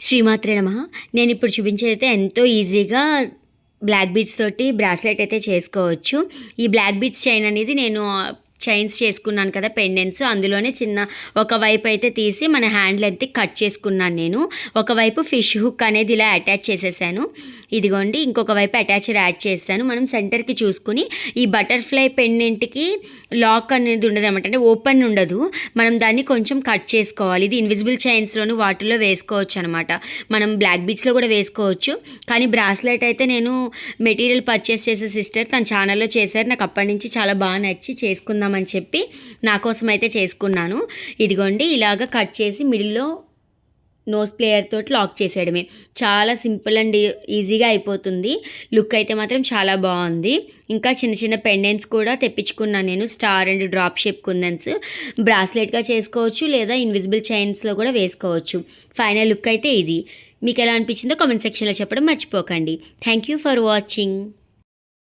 శ్రీమాత్రే నమ. నేను ఇప్పుడు చూపించేది అయితే ఎంతో ఈజీగా బ్లాక్ బీచ్ తోటి బ్రాస్లెట్ అయితే చేసుకోవచ్చు. ఈ బ్లాక్ బీచ్ చైన్ అనేది నేను చైన్స్ చేసుకున్నాను కదా పెండెంట్స్ అందులోనే చిన్న ఒకవైపు అయితే తీసి మన హ్యాండ్ లెంత్ కట్ చేసుకున్నాను నేను. ఒకవైపు ఫిష్ హుక్ అనేది ఇలా అటాచ్ చేసేసాను. ఇదిగోండి ఇంకొక వైపు అటాచర్ యాడ్ చేస్తాను. మనం సెంటర్కి చూసుకుని ఈ బటర్ఫ్లై పెండెంట్కి లాక్ అనేది ఉండదు అనమాట అంటే ఓపెన్ ఉండదు. మనం దాన్ని కొంచెం కట్ చేసుకోవాలి. ఇది ఇన్విజిబుల్ చైన్స్లోను వాటిలో వేసుకోవచ్చు అనమాట మనం బ్లాక్ బీచ్లో కూడా వేసుకోవచ్చు. కానీ బ్రాస్లెట్ అయితే నేను మెటీరియల్ పర్చేస్ చేసే సిస్టర్ తన ఛానల్లో చేశారు. నాకు అప్పటి నుంచి చాలా బాగా నచ్చి చేసుకుందాం చేసుకుందామని చెప్పి నా కోసం అయితే చేసుకున్నాను. ఇదిగోండి ఇలాగ కట్ చేసి మిడిల్లో నోస్ ప్లేయర్ తోటి లాక్ చేసేయడమే. చాలా సింపుల్ అండ్ ఈజీగా అయిపోతుంది. లుక్ అయితే మాత్రం చాలా బాగుంది. ఇంకా చిన్న చిన్న పెండెంట్స్ కూడా తెప్పించుకున్నాను నేను. Star and drop shape kundans. బ్రాస్లెట్గా చేసుకోవచ్చు లేదా ఇన్విజిబుల్ చైన్స్లో కూడా వేసుకోవచ్చు. ఫైనల్ లుక్ అయితే ఇది. మీకు ఎలా అనిపించిందో కామెంట్ సెక్షన్లో చెప్పడం మర్చిపోకండి. Thank you for watching.